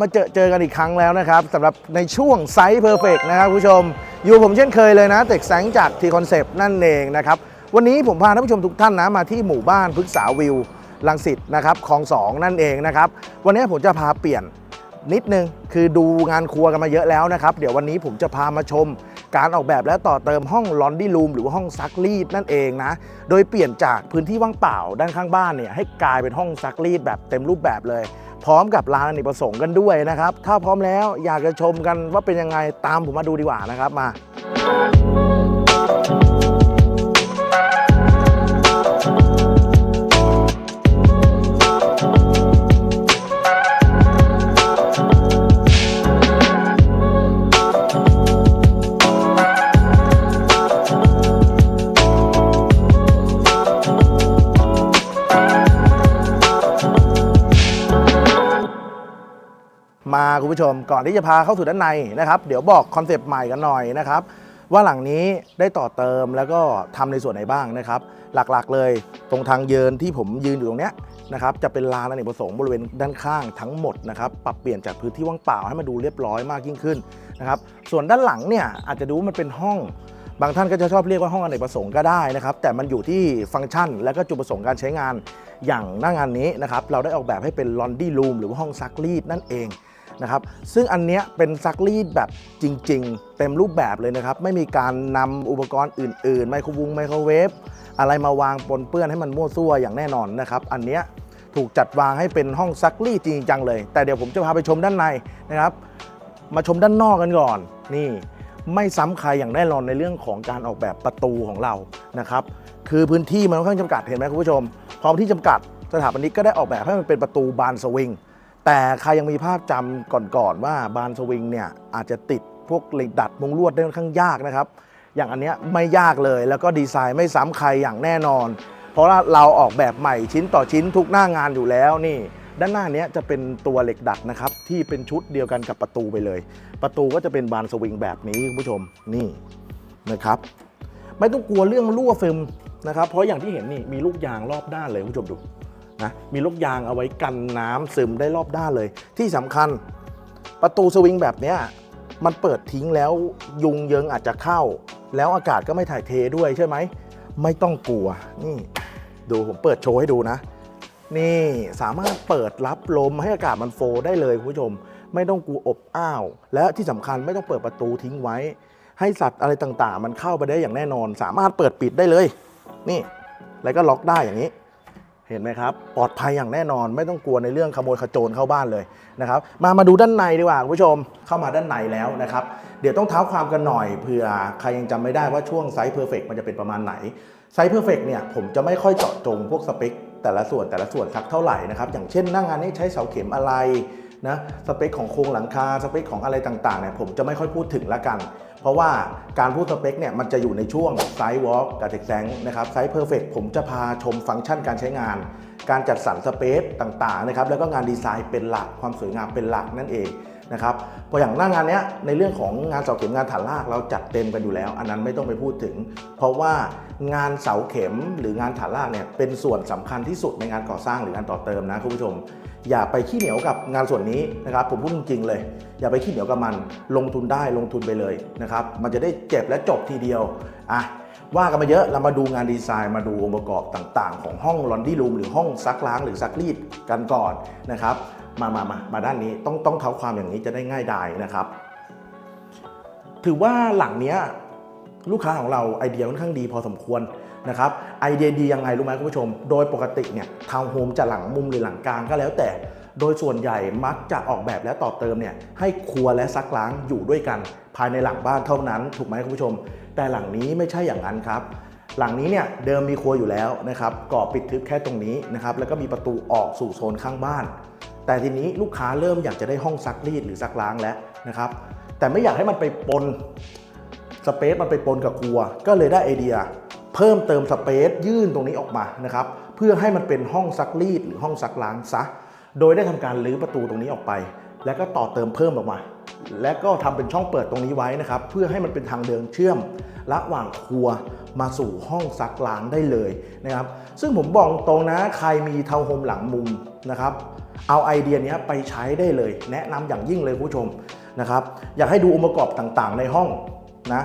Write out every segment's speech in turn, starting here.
มาเจอเจอกันอีกครั้งแล้วนะครับสำหรับในช่วงไซส์เพอร์เฟกนะครับคุณผู้ชม อยู่ผมเช่นเคยเลยนะเต็กแสงจากทีคอนเซปต์นั่นเองนะครับวันนี้ผมพาท่านผู้ชมทุกท่านนะมาที่หมู่บ้านพฤกษาวิวลังสิตนะครับคลองสองนั่นเองนะครับวันนี้ผมจะพาเปลี่ยนนิดนึงคือดูงานครัวกันมาเยอะแล้วนะครับ เดี๋ยววันนี้ผมจะพามาชม การออกแบบและต่อเติมห้องลอนดี้รูมหรือว่าห้องซักรีดนั่นเองนะ โดยเปลี่ยนจากพื้นที่ว่างเปล่าด้านข้างบ้านเนี่ยให้กลายเป็นห้องซักรีดแบบเต็มรูปแบบเลย พร้อมกับลานอเนกประสงค์กันด้วยนะครับ ถ้าพร้อมแล้วอยากจะชมกันว่าเป็นยังไงตามผมมาดูดีกว่านะครับมา ก่อนที่จะพาเข้าสู่ด้านในนะครับ เดี๋ยวบอกคอนเซปต์ใหม่กันหน่อยนะครับ ว่าหลังนี้ได้ต่อเติมแล้วก็ทำในส่วนไหนบ้างนะครับ หลักๆเลย ตรงทางเยินที่ผมยืนอยู่ตรงเนี้ยนะครับจะเป็นลานอเนกประสงค์บริเวณด้านข้างทั้งหมดนะครับปรับเปลี่ยนจากพื้นที่ว่างเปล่าให้มันดูเรียบร้อยมากยิ่งขึ้นนะครับส่วนด้านหลังเนี่ยอาจจะดูมันเป็นห้อง บางท่านก็จะชอบเรียกว่าห้องอเนกประสงค์ก็ได้นะครับแต่มันอยู่ที่ฟังก์ชัน และก็จุดประสงค์การใช้งานอย่างหน้างานนี้นะครับเราได้ออกแบบให้เป็นลอนดี้รูมหรือว่าห้องซักรีดนั่นเอง นะครับซึ่งอันเนี้ยเป็นซักรีดแบบจริง ๆ เต็มรูปแบบเลยนะครับ ไม่มีการนำอุปกรณ์อื่นๆ ไมโครวงไมโครเวฟอะไรมาวางปนเปื้อนให้มันมั่วซั่วอย่างแน่นอนนะครับ อันเนี้ยถูกจัดวางให้เป็นห้องซักรีดจริงจังเลย แต่เดี๋ยวผมจะพาไปชมด้านในนะครับ มาชมด้านนอกกันก่อนนี่ไม่ซ้ำใครอย่างแน่นอนในเรื่องของการออกแบบประตูของเรานะครับ คือพื้นที่มันค่อนข้างจำกัดเห็นไหมคุณผู้ชมพร้อมที่จำกัดสถาปนิกก็ได้ออกแบบให้มันเป็นประตูบานสวิง แต่ใครยังมีภาพจำก่อนๆว่าบานสวิงเนี่ยอาจจะติดพวกเหล็กดัดมุงลวดได้ค่อนข้างยากนะครับ อย่างอันเนี้ยไม่ยากเลย แล้วก็ดีไซน์ไม่ซ้ำใครอย่างแน่นอน เพราะว่าเราออกแบบใหม่ชิ้นต่อชิ้นทุกหน้างานอยู่แล้วนี่ด้านหน้านี้จะเป็นตัวเหล็กดัดนะครับ ที่เป็นชุดเดียวกันกับประตูไปเลย ประตูก็จะเป็นบานสวิงแบบนี้คุณผู้ชมนี่นะครับ ไม่ต้องกลัวเรื่องรั่วซึมนะครับ เพราะอย่างที่เห็นนี่มีลูกยางรอบด้านเลยคุณผู้ชมดู นะมีลูกยางเอาไว้กันน้ำซึมได้รอบด้านเลย ที่สำคัญประตูสวิงแบบเนี้ยมันเปิดทิ้งแล้วยุงเยิงอาจจะเข้า แล้วอากาศก็ไม่ถ่ายเทด้วยใช่ไหม ไม่ต้องกลัวนี่ ดูผมเปิดโชว์ให้ดูนะ นี่สามารถเปิดรับลมให้อากาศมันโฟลได้เลยคุณผู้ชม ไม่ต้องกลัวอบอ้าว และที่สำคัญไม่ต้องเปิดประตูทิ้งไว้ ให้สัตว์อะไรต่างๆ มันเข้าไปได้อย่างแน่นอน สามารถเปิดปิดได้เลย นี่ แล้วก็ล็อกได้อย่างนี้ เห็นไหมครับ ปลอดภัยอย่างแน่นอนไม่ต้องกลัวในเรื่องขโมยขโจรเข้าบ้านเลยนะครับมามาดูด้านในดีกว่าคุณผู้ชมเข้ามาด้านในแล้วนะครับ เดี๋ยวต้องเท้าความกันหน่อยเผื่อใครยังจำไม่ได้ว่าช่วงไซส์เพอร์เฟกมันจะเป็นประมาณไหนไซส์เพอร์เฟกเนี่ยผมจะไม่ค่อยเจาะจงพวกสเปคแต่ละส่วนแต่ละส่วนสักเท่าไหร่นะครับอย่างเช่นหน้างานนี้ใช้เสาเข็มอะไร นะสเปคของโครงหลังคาสเปคของอะไรต่างๆเนี่ยผมจะไม่ค่อยพูดถึงละกัน เพราะว่าการพูดสเปคเนี่ยมันจะอยู่ในช่วงไซส์วอล์กกับเด็กแซงนะครับไซส์เพอร์เฟกผมจะพาชมฟังก์ชันการใช้งาน การจัดสรรสเปซต่างๆนะครับแล้วก็งานดีไซน์เป็นหลักความสวยงามเป็นหลักนั่นเอง นะครับพออย่างหน้างานเนี้ยในเรื่องของงานเสาเข็มงานฐานรากเราจัดเต็มกันอยู่แล้ว อันนั้นไม่ต้องไปพูดถึง เพราะว่างานเสาเข็มหรืองานฐานรากเนี่ยเป็นส่วนสำคัญที่สุดในงานก่อสร้างหรืองานต่อเติมนะคุณผู้ชม อย่าไปขี้เหนียวกับงานส่วนนี้นะครับผมพูดจริงๆเลย อย่าไปขี้เหนียวกับมัน ลงทุนได้ลงทุนไปเลยนะครับมันจะได้เจ็บและจบทีเดียวอะว่ากันมาเยอะเรามาดูงานดีไซน์มาดูองค์ประกอบต่าง ๆ ของห้องลอนดี้รูมหรือห้องซักล้างหรือซักรีดกันก่อนนะครับ มามามามาด้านนี้ต้องต้องเท้าความอย่างนี้จะได้ง่ายดายนะครับ ถือว่าหลังเนี้ยลูกค้าของเราไอเดียค่อนข้างดีพอสมควรนะครับไอเดียดียังไงรู้ไหมคุณผู้ชม โดยปกติเนี่ยทาวน์โฮมจะหลังมุมหรือหลังกลางก็แล้วแต่ โดยส่วนใหญ่มักจะออกแบบและต่อเติมเนี่ยให้ครัวและซักล้างอยู่ด้วยกัน ภายในหลังบ้านเท่านั้น ถูกไหมคุณผู้ชม แต่หลังนี้ไม่ใช่อย่างนั้นครับ หลังนี้เนี่ยเดิมมีครัวอยู่แล้วนะครับก่อปิดทึบแค่ตรงนี้นะครับแล้วก็มีประตูออกสู่โซนข้างบ้าน แต่ทีนี้ลูกค้าเริ่มอยากจะได้ห้องซักรีดหรือซักล้างแล้วนะครับ แต่ไม่อยากให้มันไปปนสเปซมันไปปนกับครัว ก็เลยได้ไอเดีย เพิ่มเติมสเปซยื่นตรงนี้ออกมานะครับ เพื่อให้มันเป็นห้องซักรีดหรือห้องซักล้างซะ โดยได้ทำการรื้อประตูตรงนี้ออกไป แล้วก็ต่อเติมเพิ่มออกมา และก็ทำเป็นช่องเปิดตรงนี้ไว้นะครับ เพื่อให้มันเป็นทางเดินเชื่อม ระหว่างครัวมาสู่ห้องซักล้างได้เลยนะครับ ซึ่งผมบอกตรงนะใครมีทาวน์โฮมหลังมุมนะครับ เอาไอเดียนี้ไปใช้ได้เลย แนะนำอย่างยิ่งเลยคุณผู้ชมนะครับ อยากให้ดูองค์ประกอบต่างๆ ในห้องนะ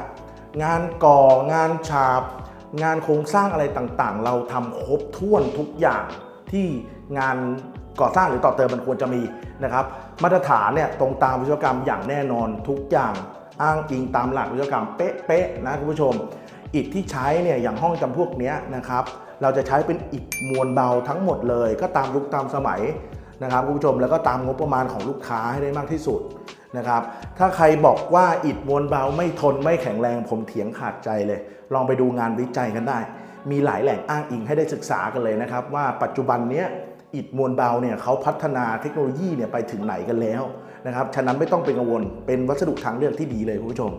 งานก่องานฉาบ งานโครงสร้างอะไรต่างๆ เราทำครบถ้วนทุกอย่างที่งานก่อสร้างหรือต่อเติมมันควรจะมีนะครับมาตรฐานเนี่ยตรงตามวิศวกรรมอย่างแน่นอนทุกอย่างอ้างอิงตามหลักวิศวกรรมเป๊ะๆนะคุณผู้ชม อิฐที่ใช้เนี่ยอย่างห้องจำพวกนี้นะครับ เราจะใช้เป็นอิฐมวลเบาทั้งหมดเลย ก็ตามยุคตามสมัย นะครับคุณผู้ชมแล้วก็ตามงบประมาณของลูกค้าให้ได้มากที่สุดนะครับถ้าใครบอกว่าอิฐมวลเบาไม่ทนไม่แข็งแรงผมเถียงขาดใจเลย ลองไปดูงานวิจัยกันได้ มีหลายแหล่งอ้างอิงให้ได้ศึกษากันเลยนะครับว่าปัจจุบันเนี้ยอิฐมวลเบาเนี่ยเขาพัฒนาเทคโนโลยีเนี่ยไปถึงไหนกันแล้วนะครับฉะนั้นไม่ต้องเป็นกังวลเป็นวัสดุทางเลือกที่ดีเลยคุณผู้ชม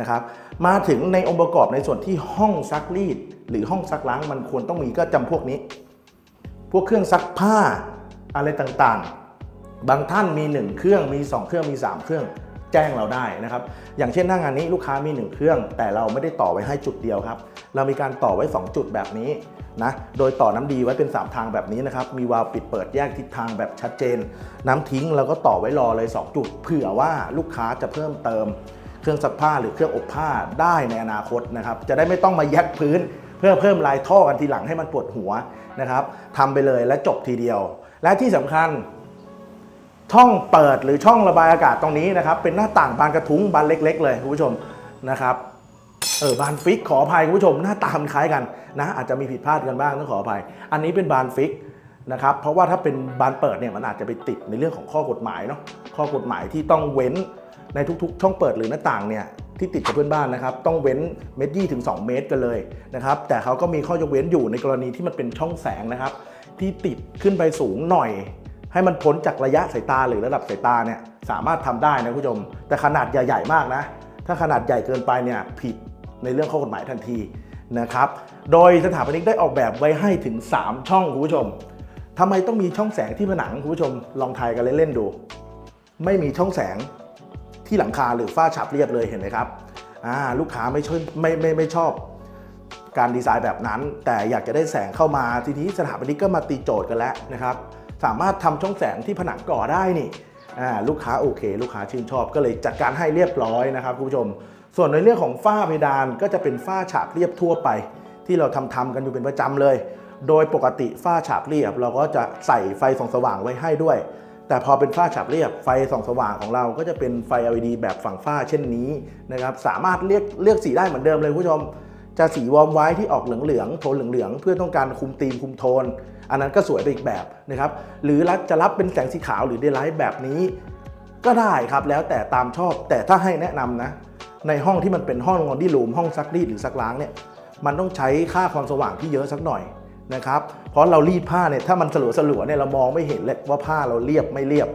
นะครับมาถึงในองค์ประกอบในส่วนที่ห้องซักรีด หรือห้องซักล้างมันควรต้องมีก็จำพวกนี้ พวกเครื่องซักผ้า อะไรต่างๆ บางท่านมี 1 เครื่องมี 2 เครื่องมี 3 เครื่องแจ้งเราได้นะครับ อย่างเช่นหน้างานนี้ลูกค้ามี 1 เครื่อง แต่เราไม่ได้ต่อไว้ให้จุดเดียวครับ เรามีการต่อไว้ 2 จุดแบบนี้นะ โดยต่อน้ำดีไว้เป็น 3 ทางแบบนี้นะครับ มีวาล์วปิดเปิดแยกทิศทางแบบชัดเจน น้ำทิ้งเราก็ต่อไว้รอเลย 2 จุด เผื่อว่าลูกค้าจะเพิ่มเติม เครื่องซักผ้าหรือเครื่องอบผ้าได้ในอนาคตนะครับ จะได้ไม่ต้องมาแยกพื้น เพื่อเพิ่มลายท่อกันทีหลังให้มันปวดหัวนะครับทำไปเลยและจบทีเดียว และที่สำคัญช่องเปิดหรือช่องระบายอากาศตรงนี้นะครับ เป็นหน้าต่างบานกระทุ้งบานเล็ก ๆ เลยคุณผู้ชมนะครับเออบานฟิกขออภัยคุณผู้ชมหน้าตามันคล้ายกันนะอาจจะมีผิดพลาดกันบ้างต้องขออภัย อันนี้เป็นบานฟิกนะครับเพราะว่าถ้าเป็นบานเปิดเนี่ยมันอาจจะไปติดในเรื่องของข้อกฎหมายเนาะข้อกฎหมายที่ต้องเว้นในทุกๆ ช่องเปิดหรือหน้าต่างเนี่ยที่ติดกับเพื่อนบ้านนะครับต้องเว้นเมตรยี่ถึง2เมตรกันเลยนะครับแต่เขาก็มีข้อยกเว้นอยู่ในกรณีที่มันเป็นช่องแสงนะครับ ที่ติดขึ้นไปสูงหน่อย ให้มันพ้นจากระยะสายตาหรือระดับสายตาเนี่ยสามารถทำได้นะคุณผู้ชม แต่ขนาดใหญ่ๆมากนะ ถ้าขนาดใหญ่เกินไปเนี่ยผิดในเรื่องข้อกฎหมายทันทีนะครับ โดยสถาปนิกได้ออกแบบไว้ให้ถึง 3 ช่องคุณผู้ชมทำไมต้องมีช่องแสงที่ผนังคุณผู้ชมลองทายกันเล่นๆดู ไม่มีช่องแสงที่หลังคาหรือฝ้าฉาบเรียบเลยเห็นไหมครับลูกค้าไม่ชอบไม่ไม่ไม่ชอบ การดีไซน์แบบนั้น แต่อยากจะได้แสงเข้ามาทีนี้สถาปนิกก็มาตีโจทย์กันแล้วนะครับสามารถทำช่องแสงที่ผนังก่อได้นี่ลูกค้าโอเค ลูกค้าชื่นชอบก็เลยจัดการให้เรียบร้อยนะครับคุณผู้ชม ส่วนในเรื่องของฝ้าเพดานก็จะเป็นฝ้าฉาบเรียบทั่วไป ที่เราทำทำกันอยู่เป็นประจำเลย โดยปกติฝ้าฉาบเรียบ เราก็จะใส่ไฟส่องสว่างไว้ให้ด้วย แต่พอเป็นฝ้าฉาบเรียบไฟส่องสว่างของเราก็จะเป็นไฟ LED แบบฝั่งฝ้าเช่นนี้นะครับสามารถเลือกเลือกสีได้เหมือนเดิมเลยคุณผู้ชม จะสีวอร์มไว้ที่ออกเหลืองๆโทนเหลืองๆเพื่อต้องการคุมธีมคุมโทน อันนั้นก็สวยไปอีกแบบนะครับ หรือรับจะรับเป็นแสงสีขาวหรือเดย์ไลท์แบบนี้ ก็ได้ครับแล้วแต่ตามชอบ แต่ถ้าให้แนะนำนะ ในห้องที่มันเป็นห้องนอนที่รูมห้องซักรีดหรือซักล้างเนี่ยมันต้องใช้ค่าความสว่างที่เยอะสักหน่อยนะครับ เพราะเรารีดผ้าเนี่ยถ้ามันสลัวสลัวๆเนี่ยเรามองไม่เห็นเลยว่าผ้าเราเรียบไม่เรียบ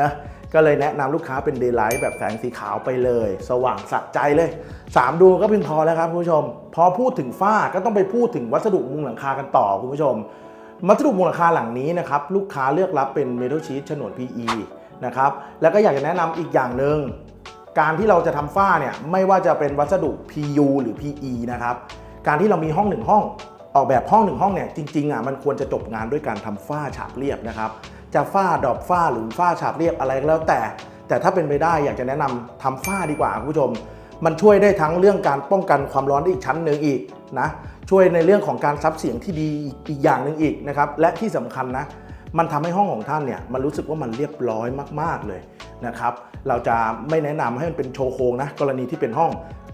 นะ ก็เลยแนะนำลูกค้าเป็นเดย์ไลท์แบบแสงสีขาวไปเลย สว่างสะใจเลย 3ดวงก็เพียงพอแล้วครับคุณผู้ชม พอพูดถึงฝ้าก็ต้องไปพูดถึงวัสดุมุงหลังคากันต่อคุณผู้ชม วัสดุมูลค่าหลังนี้นะครับลูกค้าเลือกรับเป็นเมทัลชีตฉนวน PE นะครับแล้วก็อยากจะแนะนำอีกอย่างหนึ่งการที่เราจะทำฝ้าเนี่ยไม่ว่าจะเป็นวัสดุ PU หรือ PE นะครับการที่เรามีห้องหนึ่งห้องออกแบบห้องหนึ่งห้องเนี่ยจริงๆอะมันควรจะจบงานด้วยการทำฝ้าฉาบเรียบนะครับ จะฝ้าดอกฝ้าหรือฝ้าฉาบเรียบอะไรก็แล้วแต่ แต่ถ้าเป็นไปได้อยากจะแนะนำทำฝ้าดีกว่าคุณผู้ชม มันช่วยได้ทั้งเรื่องการป้องกันความร้อนได้อีกชั้นหนึ่งอีกนะช่วยในเรื่องของการซับเสียงที่ดีอีกอย่างหนึ่งอีกนะครับและที่สำคัญนะมันทำให้ห้องของท่านเนี่ยมันรู้สึกว่ามันเรียบร้อยมาก ๆเลยนะครับเราจะไม่แนะนำให้มันเป็นโชว์โครงนะกรณีที่เป็นห้อง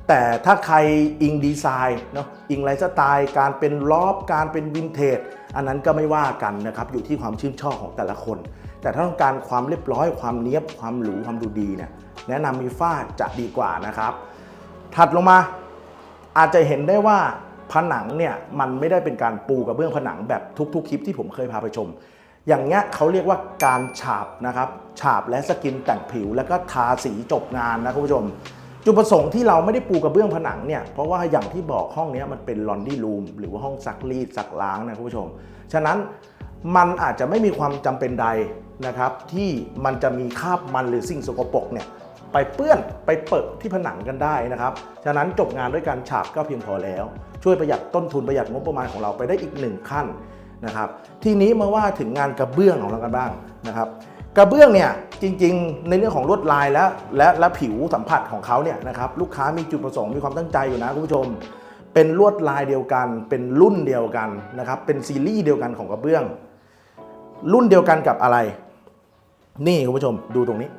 แต่ถ้าใครอิงดีไซน์เนาะอิงไลฟ์สไตล์ การเป็นลอฟการเป็นวินเทจ อันนั้นก็ไม่ว่ากันนะครับอยู่ที่ความชื่นชอบของแต่ละคน แต่ถ้าต้องการความเรียบร้อยความเนี้ยบความหรูความดูดีเนี่ยแนะนำมีฝ้าจะดีกว่านะครับ ถัดลงมาอาจจะเห็นได้ว่าผนังเนี่ยมันไม่ได้เป็นการปูกระเบื้องผนังแบบทุกๆคลิปที่ผมเคยพาไปชม อย่างเงี้ยเขาเรียกว่าการฉาบนะครับฉาบและสกินแต่งผิวแล้วก็ทาสีจบงานนะคุณผู้ชม จุดประสงค์ที่เราไม่ได้ปูกระเบื้องผนังเนี่ย เพราะว่าอย่างที่บอกห้องนี้มันเป็นลอนดี้รูมหรือว่าห้องซักรีดซักล้างนะคุณผู้ชม ฉะนั้นมันอาจจะไม่มีความจำเป็นใดนะครับ ที่มันจะมีคราบมันหรือสิ่งสกปรกเนี่ยไปเปื้อนไปเปิดที่ผนังกันได้นะครับ ฉะนั้นจบงานด้วยการฉาบก็เพียงพอแล้ว ช่วยประหยัดต้นทุนประหยัดงบประมาณของเราไปได้อีกหนึ่งขั้นนะครับ ทีนี้มาว่าถึงงานกระเบื้องของเรากันบ้างนะครับ กระเบื้องเนี่ยจริงๆ ในเรื่องของลวดลายและและและผิวสัมผัสของเขาเนี่ยนะครับลูกค้ามีจุดประสงค์มีความตั้งใจอยู่นะคุณผู้ชม เป็นลวดลายเดียวกัน เป็นรุ่นเดียวกันนะครับเป็นซีรีส์เดียวกันของกระเบื้อง รุ่นเดียวกันกับอะไร นี่คุณผู้ชมดูตรงนี้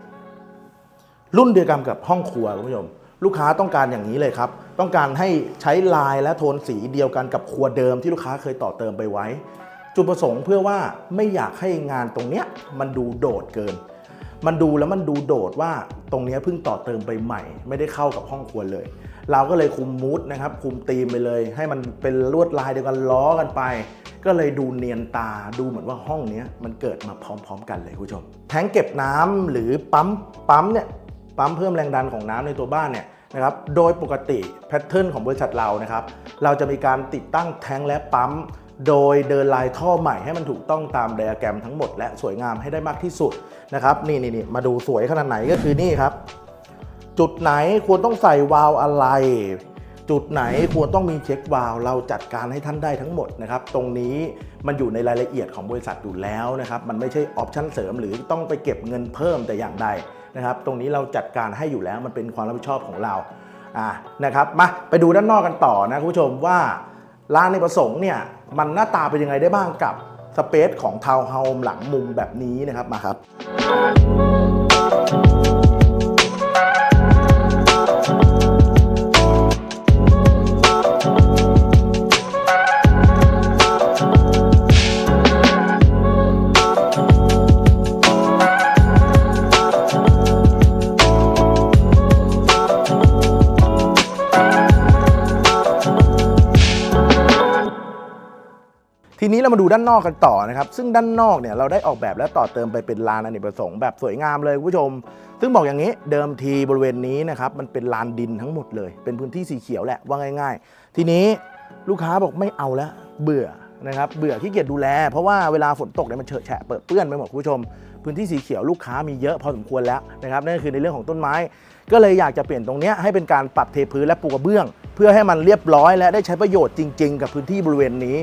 รุ่นเดียวกันกับห้องครัวคุณผู้ชม ลูกค้าต้องการอย่างนี้เลยครับ ต้องการให้ใช้ลายและโทนสีเดียวกันกับครัวเดิมที่ลูกค้าเคยต่อเติมไปไว้ จุดประสงค์เพื่อว่าไม่อยากให้งานตรงเนี้ยมันดูโดดเกิน มันดูแล้วมันดูโดดว่าตรงเนี้ยเพิ่งต่อเติมไปใหม่ ไม่ได้เข้ากับห้องครัวเลย เราก็เลยคุมมูดนะครับ คุมธีมไปเลย ให้มันเป็นลวดลายเดียวกันล้อกันไป ก็เลยดูเนียนตาดูเหมือนว่าห้องเนี้ยมันเกิดมาพร้อม ๆ กันเลยคุณผู้ชม แทงเก็บน้ำหรือปั๊มปั๊มเนี่ยปั๊มเพิ่มแรงดันของน้ำในตัวบ้านเนี่ยนะครับ โดยปกติแพทเทิร์นของบริษัทเรานะครับ เราจะมีการติดตั้งแทงและปั๊ม โดยเดินลายท่อใหม่ให้มันถูกต้องตามไดอะแกรมทั้งหมดและสวยงามให้ได้มากที่สุดนะครับนี่นี่นมาดูสวยขนาดไหนก็คือนี่ครับ จุดไหนควรต้องใส่วาล์วอะไร จุดไหนควรต้องมีเช็ควาล์วเราจัดการให้ท่านได้ทั้งหมดนะครับตรงนี้มันอยู่ในรายละเอียดของบริษัทอยู่แล้วนะครับมันไม่ใช่ออปชั่นเสริมหรือต้องไปเก็บเงินเพิ่มแต่อย่างใดนะครับตรงนี้เราจัดการให้อยู่แล้วมันเป็นความรับผิดชอบของเราอ่านะครับมาไปดูด้านนอกกันต่อนะคุณผู้ชมว่าร้านในประสงค์เนี่ย มันหน้าตาเป็นยังไงได้บ้างกับสเปซของทาวน์เฮาส์หลังมุมแบบนี้นะครับมาครับ ทีนี้เรามาดูด้านนอกกันต่อนะครับ ซึ่งด้านนอกเนี่ยเราได้ออกแบบและต่อเติมไปเป็นลานอเนกประสงค์แบบสวยงามเลยคุณผู้ชม ซึ่งบอกอย่างนี้เดิมทีบริเวณนี้นะครับมันเป็นลานดินทั้งหมดเลย เป็นพื้นที่สีเขียวแหละว่าง่าย ๆ ทีนี้ลูกค้าบอกไม่เอาแล้วเบื่อนะครับเบื่อขี้เกียจดูแล เพราะว่าเวลาฝนตกเนี่ยมันเฉอะแฉะเปิดเปื้อนไปหมดคุณผู้ชม พื้นที่สีเขียวลูกค้ามีเยอะพอสมควรแล้วนะครับนั่นคือในเรื่องของต้นไม้ ก็เลยอยากจะเปลี่ยนตรงนี้ให้เป็นการปรับเทพื้นและปูกระเบื้อง เพื่อให้มันเรียบร้อยและได้ใช้ประโยชน์จริง ๆ กับพื้นที่บริเวณนี้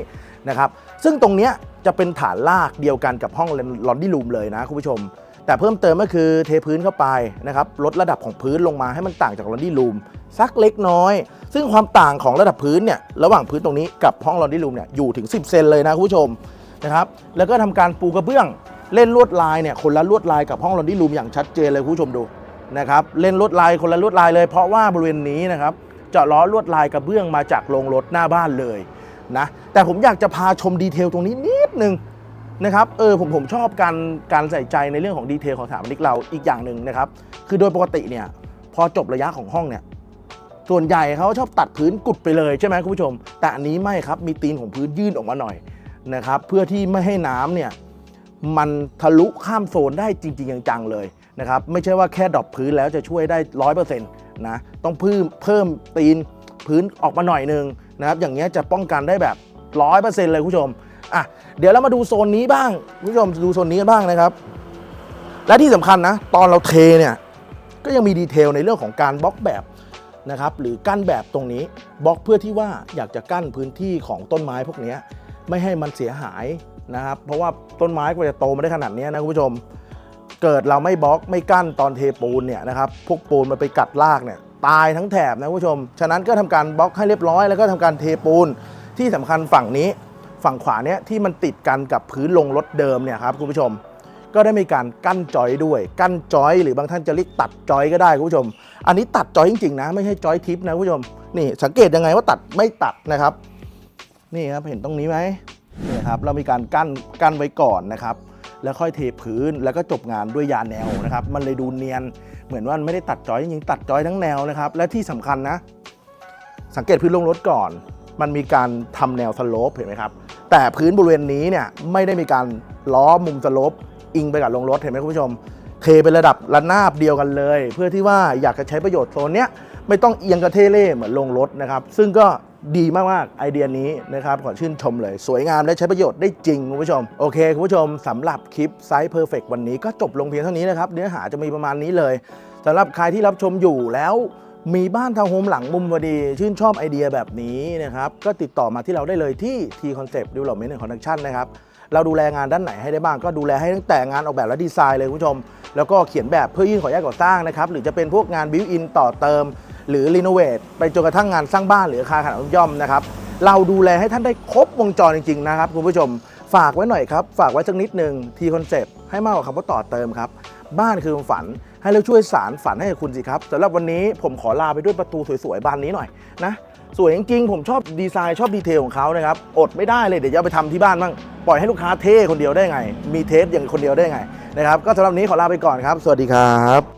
นะครับ ซึ่งตรงเนี้ยจะเป็นฐานลากเดียวกันกับห้องลอนดี้รูมเลยนะคุณผู้ชม แต่เพิ่มเติมก็คือเทพื้นเข้าไปนะครับลดระดับของพื้นลงมาให้มันต่างจากลอนดี้รูมสักเล็กน้อย ซึ่งความต่างของระดับพื้นเนี่ยระหว่างพื้นตรงนี้กับห้องลอนดี้รูมเนี่ยอยู่ถึง 10 เซนเลยนะคุณผู้ชมนะครับแล้วก็ทำการปูกระเบื้องเล่นลวดลายเนี่ยคนละลวดลายกับห้องลอนดี้รูมอย่างชัดเจนเลยคุณผู้ชมดูนะครับเล่นลวดลายคนละลวดลายเลยเพราะว่าบริเวณนี้นะครับเจาะล้อลวดลายกระเบื้องมาจากโรงรถหน้าบ้านเลย นะแต่ผมอยากจะพาชมดีเทลตรงนี้นิดนึงนะครับเออผมผมชอบการการใส่ใจในเรื่องของดีเทลของสถาปนิกเราอีกอย่างหนึ่งนะครับคือโดยปกติเนี่ยพอจบระยะของห้องเนี่ยส่วนใหญ่เขาชอบตัดพื้นกุดไปเลยใช่ไหมคุณผู้ชม แต่อันนี้ไม่ครับมีตีนของพื้นยื่นออกมาหน่อยนะครับเพื่อที่ไม่ให้น้ำเนี่ยมันทะลุข้ามโซนได้จริง ๆ จังๆเลยนะครับไม่ใช่ว่าแค่ดรอปพื้นแล้วจะช่วยได้ร้อยเปอร์เซ็นต์นะต้องเพิ่มเพิ่มตีนพื้นออกมาหน่อยนึง นะครับอย่างเงี้ยจะป้องกันได้แบบร้อยเปอร์เซ็นต์เลยคุณผู้ชมอะเดี๋ยวเรามาดูโซนนี้บ้างคุณผู้ชมดูโซนนี้กันบ้างนะครับ และที่สำคัญนะ ตอนเราเทเนี่ยก็ยังมีดีเทลในเรื่องของการบล็อกแบบนะครับหรือกั้นแบบตรงนี้บล็อกเพื่อที่ว่าอยากจะกั้นพื้นที่ของต้นไม้พวกเนี้ยไม่ให้มันเสียหายนะครับเพราะว่าต้นไม้กว่าจะโตมาได้ขนาดนี้นะคุณผู้ชม เกิดเราไม่บล็อกไม่กั้นตอนเทปูนเนี่ยนะครับพวกปูนมันไปกัดรากเนี่ย ตายทั้งแถบนะคุณผู้ชม ฉะนั้นก็ทำการบล็อกให้เรียบร้อยแล้วก็ทำการเทปูนที่สำคัญฝั่งนี้ฝั่งขวาเนี่ยที่มันติดกันกับพื้นลงรถเดิมเนี่ยครับคุณผู้ชม ก็ได้มีการกั้นจอยด้วย กั้นจอย หรือบางท่านจะเรียกตัดจอยก็ได้คุณผู้ชม อันนี้ตัดจอยจริงๆนะ ไม่ใช่จอยทิปนะคุณผู้ชมนี่สังเกตยังไงว่าตัดไม่ตัดนะครับ นี่ครับเห็นตรงนี้ไหมนี่ครับเรามีการกั้นกั้นไว้ก่อนนะครับ แล้วค่อยเทพื้นแล้วก็จบงานด้วยยาแนวนะครับ มันเลยดูเนียน เหมือนว่าไม่ได้ตัดจอยจริงๆตัดจอยทั้งแนวนะครับ และที่สำคัญนะ สังเกตพื้นลงรถก่อน มันมีการทำแนวสโลปเห็นไหมครับ แต่พื้นบริเวณนี้เนี่ยไม่ได้มีการล้อมุมสโลปอิงไปกับลงรถเห็นไหมคุณผู้ชม เทเป็นระดับระนาบเดียวกันเลย เพื่อที่ว่าอยากจะใช้ประโยชน์โซนเนี้ยไม่ต้องเอียงกระเทเล่เหมือนลงรถนะครับ ซึ่งก็ ดีมากๆไอเดียนี้นะครับขอชื่นชมเลย สวยงามและใช้ประโยชน์ได้จริงคุณผู้ชม โอเคคุณผู้ชมสำหรับคลิปไซส์เพอร์เฟกวันนี้ก็จบลงเพียงเท่านี้นะครับ เนื้อหาจะมีประมาณนี้เลยสำหรับใครที่รับชมอยู่แล้วมีบ้านทาวน์โฮมหลังมุมพอดี ชื่นชอบไอเดียแบบนี้นะครับ ก็ติดต่อมาที่เราได้เลยที่ T Concept Development and Construction นะครับ เราดูแลงานด้านไหนให้ได้บ้าง ก็ดูแลให้ตั้งแต่งานออกแบบและดีไซน์เลยคุณผู้ชม แล้วก็เขียนแบบเพื่อยื่นขออนุญาตก่อสร้างนะครับ หรือจะเป็นพวกงานบิวอินต่อเติม หรือรีโนเวทไปจนกระทั่งงานสร้างบ้านหรืออาคารขนาดย่อมนะครับเราดูแลให้ท่านได้ครบวงจรจริงๆนะครับคุณผู้ชมฝากไว้หน่อยครับ ฝากไว้สักนิดหนึ่งทีคอนเซปต์ให้มากกว่าคำว่าต่อเติมครับ บ้านคือความฝันให้เราช่วยสารฝันให้กับคุณสิครับสำหรับวันนี้ผมขอลาไปด้วยประตูสวยๆบานนี้หน่อยนะสวยจริงๆผมชอบดีไซน์ชอบดีเทลของเขานะครับอดไม่ได้เลยเดี๋ยวจะไปทำที่บ้านบ้างปล่อยให้ลูกค้าเท่คนเดียวได้ไง มีเทสอย่างคนเดียวได้ไงนะครับก็สำหรับนี้ขอลาไปก่อนครับ สวัสดีครับ